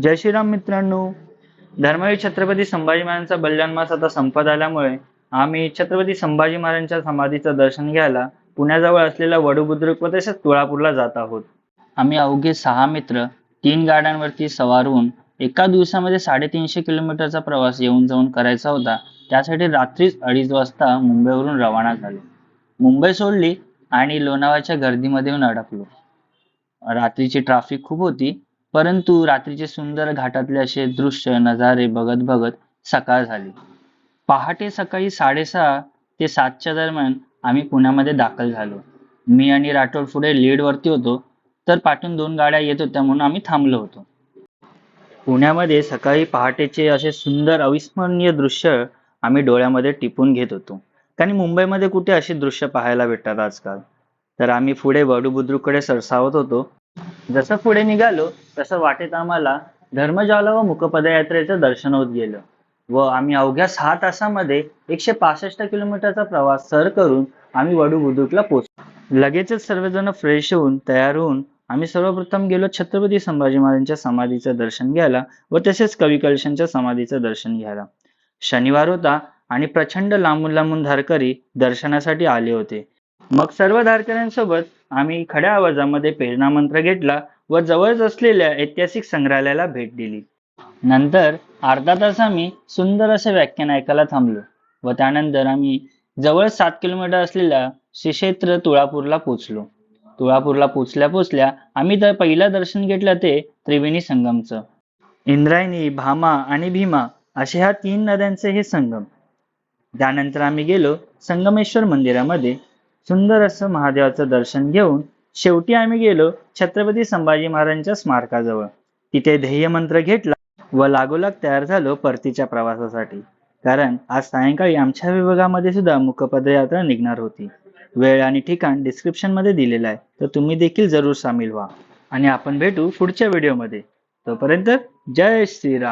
जय श्रीराम मित्रांनो. धर्मवीर छत्रपती संभाजी महाराजांचा बलिदान मास आता संपत आल्यामुळे आम्ही छत्रपती संभाजी महाराजांच्या समाधीचं दर्शन घ्यायला पुण्याजवळ असलेल्या वडुबुद्रुक व तसेच तुळापूरला जात आहोत. आम्ही अवघे सहा मित्र तीन गाड्यांवरती सवारून एका दिवसामध्ये साडेतीनशे किलोमीटरचा प्रवास येऊन जाऊन करायचा होता. त्यासाठी रात्रीच अडीच वाजता मुंबईवरून रवाना झालो. मुंबई सोडली आणि लोणावळ्याच्या गर्दीमध्ये येऊन अडकलो. रात्रीची ट्राफिक खूप होती. परंतु रात्रीचे सुंदर घाटातले असे दृश्य नजारे बघत बघत सकाळ झाली. पहाटे सकाळी साडेसहा ते सातच्या दरम्यान आम्ही पुण्यामध्ये दाखल झालो. मी आणि राठोड पुढे लीड वरती होतो तर पाठून दोन गाड्या येत होत्या म्हणून आम्ही थांबलो होतो. पुण्यामध्ये सकाळी पहाटेचे असे सुंदर अविस्मरणीय दृश्य आम्ही डोळ्यामध्ये टिपून घेत होतो. कारण मुंबईमध्ये कुठे अशी दृश्य पाहायला भेटतात आजकाल? तर आम्ही पुढे वडूबुद्रुककडे सरसावत होतो. जसं पुढे निघालो तसं वाटेत आम्हाला धर्मजाला व मुकपदयात्रेचं दर्शन होत गेलं. व आम्ही अवघ्या सहा तासामध्ये एकशे पासष्ट किलोमीटरचा प्रवास सर करून आम्ही वडू बुद्रुकला पोहोचलो. लगेचच सर्वजण फ्रेश होऊन तयार होऊन आम्ही सर्वप्रथम गेलो छत्रपती संभाजी महाराजांच्या समाधीचं दर्शन घ्यायला व तसेच कवी कलशांच्या समाधीचं दर्शन घ्यायला. शनिवार होता आणि प्रचंड लांबून लांबून धारकरी दर्शनासाठी आले होते. मग सर्व धारकऱ्यांसोबत आम्ही खड्या आवाजामध्ये प्रेरणा मंत्र घेतला व जवळच असलेल्या ऐतिहासिक संग्रहालयाला भेट दिली. नंतर अर्धा तास आम्ही सुंदर असे व्याख्यान ऐकायला थांबलो व त्यानंतर आम्ही जवळ सात किलोमीटर असलेल्या श्री क्षेत्र तुळापूरला पोचलो तुळापूरला पोचल्या पोचल्या आम्ही तर पहिलं दर्शन घेतलं ते त्रिवेणी संगमचं. इंद्रायणी भामा आणि भीमा असे ह्या तीन नद्यांचे हे संगम. त्यानंतर आम्ही गेलो संगमेश्वर मंदिरामध्ये. सुंदर असं महादेवाचं दर्शन घेऊन शेवटी आम्ही गेलो छत्रपती संभाजी महाराजांच्या स्मारकाजवळ. तिथे ध्येय मंत्र घेतला व लागोलाग तयार झालो परतीच्या प्रवासासाठी. कारण आज सायंकाळी आमच्या विभागामध्ये सुद्धा मुखपदयात्रा निघणार होती. वेळ आणि ठिकाण डिस्क्रिप्शनमध्ये दिलेलं आहे तर तुम्ही देखील जरूर सामील व्हा. आणि आपण भेटू पुढच्या व्हिडिओमध्ये तोपर्यंत जय श्रीराम.